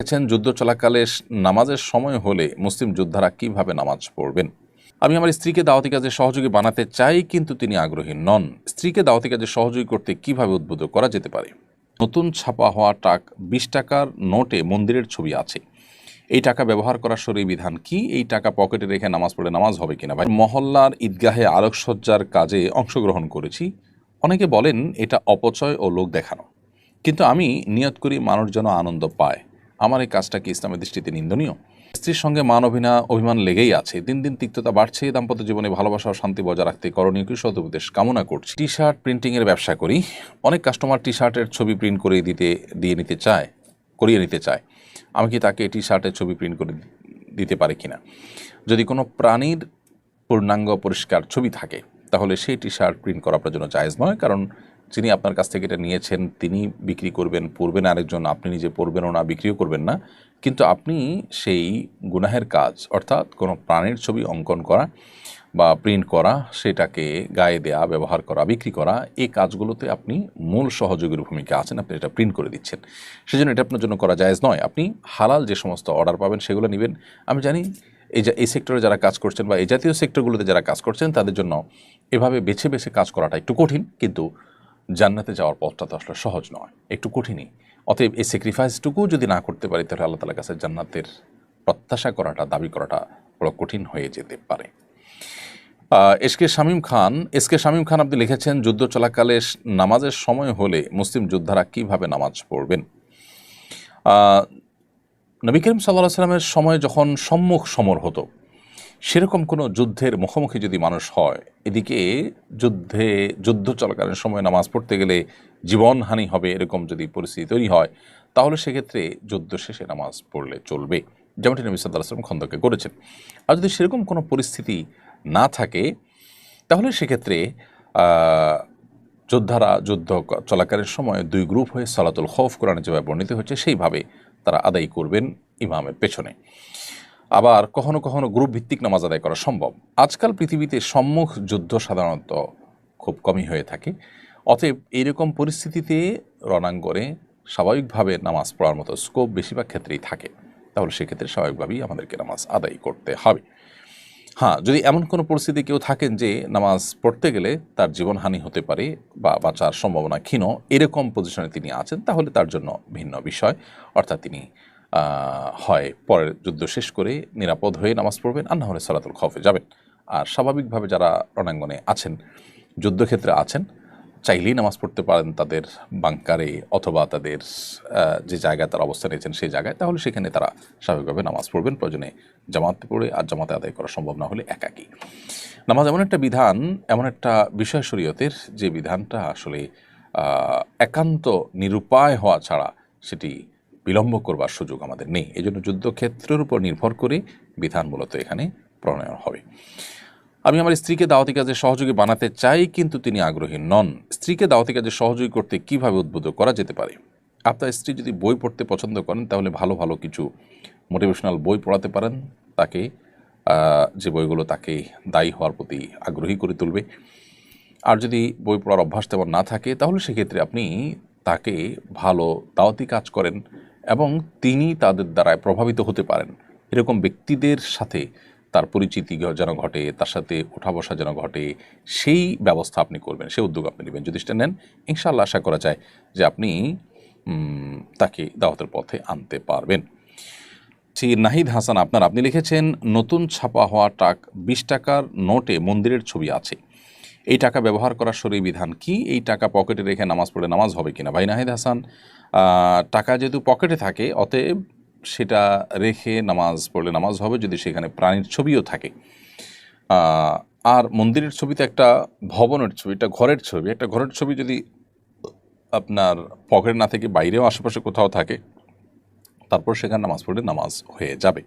লিখেছেন যুদ্ধ চলাকালে নামাজের সময় হলে মুসলিম যোদ্ধারা কীভাবে নামাজ পড়বেন? আমি আমার স্ত্রীকে দাওয়াতি কাজে সহযোগী বানাতে চাই, কিন্তু তিনি আগ্রহী নন। স্ত্রীকে দাওয়াতি কাজে সহযোগী করতে কীভাবে উদ্বুদ্ধ করা যেতে পারে? নতুন ছাপা হওয়া টাক বিশ টাকার নোটে মন্দিরের ছবি আছে। এই টাকা ব্যবহার করার সরি বিধান কি? এই টাকা পকেটে রেখে নামাজ পড়ে নামাজ হবে কিনা? ভাই, মহল্লার ঈদগাহে আলোকসজ্জার কাজে অংশগ্রহণ করেছি। অনেকে বলেন, এটা অপচয় ও লোক দেখানো। কিন্তু আমি নিয়ত করি মানুষ যেন আনন্দ পায়। আমার এই কাজটা কি ইসলামের দৃষ্টিতে নিন্দনীয়? স্ত্রীর সঙ্গে মান অভিনা, অভিমান লেগেই আছে। দিন দিন তিক্ততা বাড়ছে, দাম্পত্য জীবনে ভালোবাসা ও শান্তি বজায় রাখতে করণীয় কিছু উপদেশ কামনা করছি। টি শার্ট প্রিন্টিংয়ের ব্যবসা করি। অনেক কাস্টমার টি শার্টের ছবি প্রিন্ট করে দিতে, দিয়ে নিতে চায়, করিয়ে নিতে চায়। আমি কি তাকে টি শার্টের ছবি প্রিন্ট করে দিতে পারি কিনা? যদি কোনো প্রাণীর পূর্ণাঙ্গ পরিষ্কার ছবি থাকে, তাহলে সেই টি শার্ট প্রিন্ট করা আপনার জন্য জায়েজ নয়, কারণ যিনি আপনার কাছ থেকে এটা নিয়েছেন, তিনি বিক্রি করবেন, পড়বেন আরেকজন, আপনি নিজে পড়বেনও না, বিক্রিও করবেন না। কিন্তু আপনি সেই গুনাহের কাজ, অর্থাৎ কোনো প্রাণীর ছবি অঙ্কন করা বা প্রিন্ট করা, সেটাকে গায়ে দেয়া, ব্যবহার করা, বিক্রি করা এই কাজগুলোতে আপনি মূল সহযোগীর ভূমিকা আছেন, আপনি এটা প্রিন্ট করে দিচ্ছেন। সেজন্য এটা আপনার জন্য করা জায়েজ নয়। আপনি হালাল যে সমস্ত অর্ডার পাবেন, সেগুলো নেবেন। আমি জানি এই যে, এই সেক্টরে যারা কাজ করছেন বা এই জাতীয় সেক্টরগুলোতে যারা কাজ করছেন, তাদের জন্য এভাবে বেছে বেছে কাজ করাটা একটু কঠিন, কিন্তু জান্নাতে যাওয়ার পথটা তো আসলে সহজ নয়। একটু কঠিনই। অতএব এই স্যাক্রিফাইসটুকু যদি না করতে পারি, তাহলে আল্লাহ তালার কাছে জান্নাতের প্রত্যাশা করাটা, দাবি করাটা বড় কঠিন হয়ে যেতে পারে। S K Shamim Khan, S K Shamim Khan আপনি লিখেছেন, যুদ্ধ চলাকালে নামাজের সময় হলে মুসলিম যোদ্ধারা কীভাবে নামাজ পড়বেন? নবী করিম সাল্লাহ সাল্লামের সময় যখন সম্মুখ সমর হতো সেরকম কোনো যুদ্ধের মুখোমুখি যদি মানুষ হয়, এদিকে যুদ্ধে, যুদ্ধ চলাকালীন সময় নামাজ পড়তে গেলে জীবনহানি হবে এরকম যদি পরিস্থিতি তৈরি হয়, তাহলে সেক্ষেত্রে যুদ্ধ শেষে নামাজ পড়লে চলবে। যেমনটি নবী আসলাম খন্দকে করেছেন। আর যদি সেরকম কোনো পরিস্থিতি না থাকে, তাহলে সেক্ষেত্রে যোদ্ধারা যুদ্ধ চলাকালীন সময় দুই গ্রুপ হয়ে সালাতুল খৌফ কোরআনে যেভাবে বর্ণিত হয়েছে, সেইভাবে তারা আদায় করবেন ইমামের পেছনে। আবার কখনো কখনো গ্রুপ ভিত্তিক নামাজ আদায় করা সম্ভব। আজকাল পৃথিবীতে সম্মুখ যুদ্ধ সাধারণত খুব কমই হয়ে থাকে। অতএব এইরকম পরিস্থিতিতে রণাঙ্গনে স্বাভাবিকভাবে নামাজ পড়ার মতো স্কোপ বেশিরভাগ ক্ষেত্রেই থাকে। তাহলে সেক্ষেত্রে স্বাভাবিকভাবেই আমাদেরকে নামাজ আদায় করতে হবে। হ্যাঁ যদি এমন কোনো পরিস্থিতি কেউ থাকেন যে নামাজ পড়তে গেলে তার জীবনহানি হতে পারে বা বাঁচার সম্ভাবনা ক্ষীণ, এরকম পজিশনে তিনি আছেন, তাহলে তার জন্য ভিন্ন বিষয়। অর্থাৎ তিনি হয়। পরের যুদ্ধ শেষ করে নিরাপদ হয়ে নামাজ পড়বেন আর না হলে সালাতুল খফে যাবেন। আর স্বাভাবিকভাবে যারা রণাঙ্গনে আছেন, যুদ্ধক্ষেত্রে আছেন, চাইলেই নামাজ পড়তে পারেন তাদের বাংকারে অথবা তাদের যে জায়গায় তারা অবস্থান নিয়েছেন সেই জায়গায়। তাহলে সেখানে তারা স্বাভাবিকভাবে নামাজ পড়বেন। প্রয়োজনে জামাতে পড়ে আর জামাতে আদায় করা সম্ভব না হলে একাকী। নামাজ এমন একটা বিধান, এমন একটা বিষয় শরীয়তের যে বিধানটা আসলে একান্ত নিরুপায় হওয়া ছাড়া সেটি বিলম্ব করবার সুযোগ আমাদের নেই। এই জন্য যুদ্ধক্ষেত্রের উপর নির্ভর করে বিধান মূলত এখানে প্রণয়ন হবে। আমি আমার স্ত্রীকে দাওয়াতি কাজে সহযোগী বানাতে চাই, কিন্তু তিনি আগ্রহী নন। স্ত্রীকে দাওয়াতি কাজে সহযোগী করতে কীভাবে উদ্বুদ্ধ করা যেতে পারে? আপনার স্ত্রী যদি বই পড়তে পছন্দ করেন, তাহলে ভালো ভালো কিছু মোটিভেশনাল বই পড়াতে পারেন। তাকে যে বইগুলো তাকে দায়ী হওয়ার প্রতি আগ্রহী করে তুলবে। আর যদি বই পড়ার অভ্যাস তেমন না থাকে, তাহলে সেক্ষেত্রে আপনি তাকে ভালো দাওয়াতি কাজ করেন। এবং তিনি তাদের দ্বারায় প্রভাবিত হতে পারেন। এরকম ব্যক্তিদের সাথে তার পরিচিতি যেন ঘটে, তার সাথে ওঠা বসা যেন ঘটে, সেই ব্যবস্থা আপনি করবেন, সেই উদ্যোগ আপনি নেবেন। যদি সেটা নেন, ইনশাআল্লাহ আশা করা যায় যে আপনি তাকে দাওয়াতের পথে আনতে পারবেন। জি, নাহিদ হাসান, আপনার আপনি লিখেছেন, নতুন ছাপা হওয়া টাক, বিশ টাকার নোটে মন্দিরের ছবি আছে। এই টাকা ব্যবহার করার সরি বিধান কি? এই টাকা পকেটে রেখে নামাজ পড়ে নামাজ হবে কিনা? ভাই নাহিদ হাসান টাকা যেহেতু পকেটে থাকে, অতএব সেটা রেখে নামাজ পড়লে নামাজ হবে যদি সেখানে প্রাণীর ছবিও থাকে। আর মন্দিরের ছবিতে একটা ভবনের ছবি, একটা ঘরের ছবি, একটা ঘরের ছবি যদি আপনার পকেট না থেকে বাইরেও আশেপাশে কোথাও থাকে, তারপর সেখানে নামাজ পড়লে নামাজ হয়ে যাবে।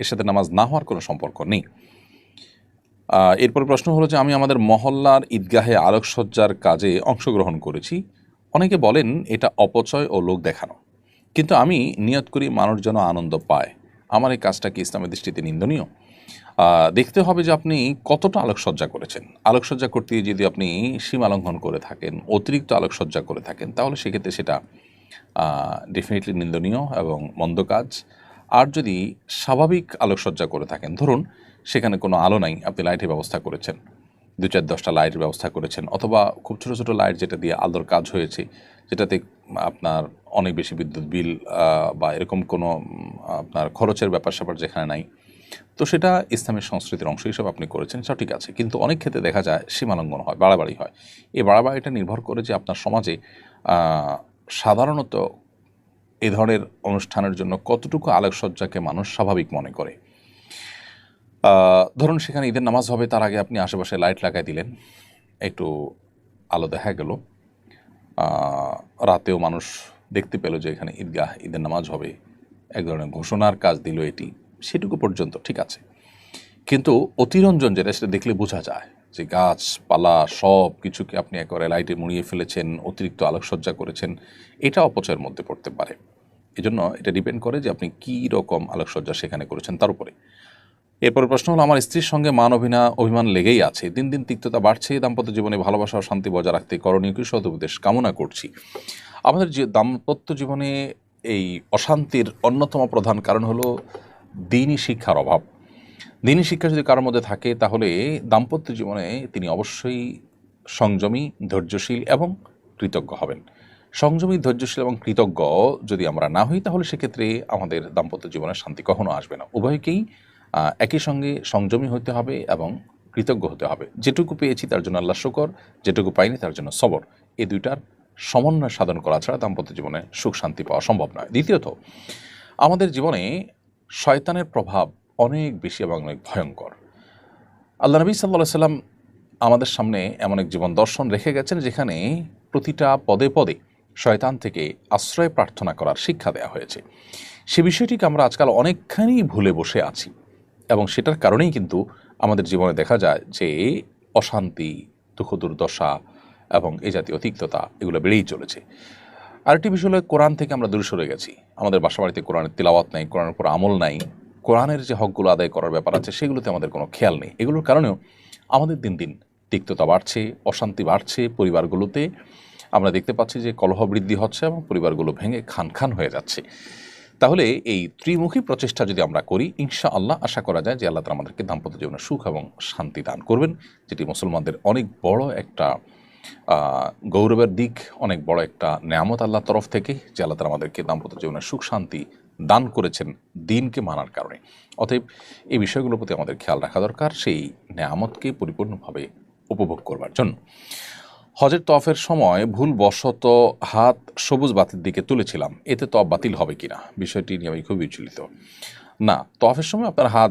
এর সাথে নামাজ না হওয়ার কোনো সম্পর্ক নেই। এরপর প্রশ্ন হলো যে আমি আমাদের মহল্লার ঈদগাহে আলোকসজ্জার কাজে অংশগ্রহণ করেছি। অনেকে বলেন এটা অপচয় ও লোক দেখানো। কিন্তু আমি নিয়ত করি মানুষ যেন আনন্দ পায়। আমার এই কাজটা কি ইসলামের দৃষ্টিতে নিন্দনীয়? দেখতে হবে যে আপনি কতটা আলোকসজ্জা করেছেন। আলোকসজ্জা করতে গিয়ে যদি আপনি সীমা লঙ্ঘন করে থাকেন, অতিরিক্ত আলোকসজ্জা করে থাকেন, তাহলে সেক্ষেত্রে সেটা ডেফিনেটলি নিন্দনীয় এবং মন্দ কাজ। আর যদি স্বাভাবিক আলোকসজ্জা করে থাকেন, ধরুন সেখানে কোনো আলো নাই, আপনি লাইটের ব্যবস্থা করেছেন, দু চার দশটা লাইটের ব্যবস্থা করেছেন, অথবা খুব ছোটো ছোটো লাইট যেটা দিয়ে আলোর কাজ হয়েছে, যেটাতে আপনার অনেক বেশি বিদ্যুৎ বিল বা এরকম কোনো আপনার খরচের ব্যাপার স্যাপার যেখানে নাই, তো সেটা ইসলামের সংস্কৃতির অংশ হিসেবে আপনি করেছেন সেটা ঠিক আছে। কিন্তু অনেক ক্ষেত্রে দেখা যায় সীমালঙ্ঘন হয়, বাড়াবাড়ি হয়। এই বাড়াবাড়িটা নির্ভর করে যে আপনার সমাজে সাধারণত এ ধরনের অনুষ্ঠানের জন্য কতটুকু আলোকসজ্জাকে মানুষ স্বাভাবিক মনে করে? ধরুন সেখানে ঈদের নামাজ হবে, তার আগে আপনি আশেপাশে লাইট লাগাই দিলেন, একটু আলো দেখা গেল রাতেও মানুষ দেখতে পেল যে এখানে ঈদগাহ, ঈদের নামাজ হবে, এক ধরনের ঘোষণার কাজ দিল এটি, সেটুকু পর্যন্ত ঠিক আছে। কিন্তু অতিরঞ্জন যেটা, সেটা দেখলে বোঝা যায় যে গাছপালা সব কিছুকে আপনি একবারে লাইটে মুড়িয়ে ফেলেছেন, অতিরিক্ত আলোকসজ্জা করেছেন, এটা অপচয়ের মধ্যে পড়তে পারে। এজন্য এটা ডিপেন্ড করে যে আপনি কী রকম আলোকসজ্জা সেখানে করেছেন তার উপরে। এরপরে প্রশ্ন হলো, আমার স্ত্রীর সঙ্গে মান অভিনা, অভিমান লেগেই আছে। দিন দিন তিক্ততা বাড়ছে, দাম্পত্য জীবনে ভালোবাসা ও শান্তি বজায় রাখতে করণীয় কি সদুপদেশ কামনা করছি। আমাদের যে দাম্পত্য জীবনে এই অশান্তির অন্যতম প্রধান কারণ হলো দিনই শিক্ষার অভাব। দিনই শিক্ষা যদি কারোর মধ্যে থাকে, তাহলে দাম্পত্য জীবনে তিনি অবশ্যই সংযমী, ধৈর্যশীল এবং কৃতজ্ঞ হবেন। সংযমী, ধৈর্যশীল এবং কৃতজ্ঞ যদি আমরা না হই, তাহলে সেক্ষেত্রে আমাদের দাম্পত্য জীবনে শান্তি কখনো আসবে না। উভয়কেই একই সঙ্গে সংযমী হতে হবে এবং কৃতজ্ঞ হতে হবে। যেটুকু পেয়েছি তার জন্য আল্লাহ শুকর, যেটুকু পাইনি তার জন্য সবর। এ দুইটার সমন্বয় সাধন করা ছাড়া দাম্পত্য জীবনে সুখ শান্তি পাওয়া সম্ভব নয়। দ্বিতীয়ত, আমাদের জীবনে শয়তানের প্রভাব অনেক বেশি এবং অনেক ভয়ঙ্কর। আল্লাহ নবী সাল্লাহ সাল্লাম আমাদের সামনে এমন এক জীবন দর্শন রেখে গেছেন, যেখানে প্রতিটা পদে পদে শয়তান থেকে আশ্রয় প্রার্থনা করার শিক্ষা দেওয়া হয়েছে। সে বিষয়টিকে আমরা আজকাল অনেকখানি ভুলে বসে আছি এবং সেটার কারণেই কিন্তু আমাদের জীবনে দেখা যায় যে অশান্তি, দুঃখ, দুর্দশা এবং এ জাতীয় তিক্ততা এগুলো বেড়েই চলেছে। আরেকটি বিষয় হলো কোরআন থেকে আমরা দূরে সরে গেছি। আমাদের বাসা বাড়িতে কোরআনের তিলাওয়াত নাই, কোরআনের উপর আমল নাই। কোরআনের যে হকগুলো আদায় করার ব্যাপার আছে, সেগুলোতে আমাদের কোনো খেয়াল নেই। এগুলোর কারণেও আমাদের দিন দিন তিক্ততা বাড়ছে, অশান্তি বাড়ছে পরিবারগুলোতে। আমরা দেখতে পাচ্ছি যে কলহ বৃদ্ধি হচ্ছে এবং পরিবারগুলো ভেঙে খান খান হয়ে যাচ্ছে। তাহলে এই ত্রিমুখী প্রচেষ্টা যদি আমরা করি ইনশা আল্লাহ আশা করা যায় যে আল্লাহ তালা আমাদেরকে দাম্পত্য জীবনে সুখ এবং শান্তি দান করবেন, যেটি মুসলমানদের অনেক বড় একটা গৌরবের দিক, অনেক বড় একটা নেয়ামত আল্লাহর তরফ থেকে, যে আল্লাহ তালা আমাদেরকে দাম্পত্য জীবনে সুখ, শান্তি দান করেছেন দিনকে মানার কারণে। অতএব এই বিষয়গুলোর প্রতি আমাদের খেয়াল রাখা দরকার, সেই নেয়ামতকে পরিপূর্ণভাবে উপভোগ করবার জন্য। হজের তফের সময় ভুল বশত হাত সবুজ বাতির দিকে তুলেছিলাম, এতে তফ বাতিল হবে কিনা? বিষয়টি নিয়ে আমি খুবই বিচলিত না, তফের সময় আপনার হাত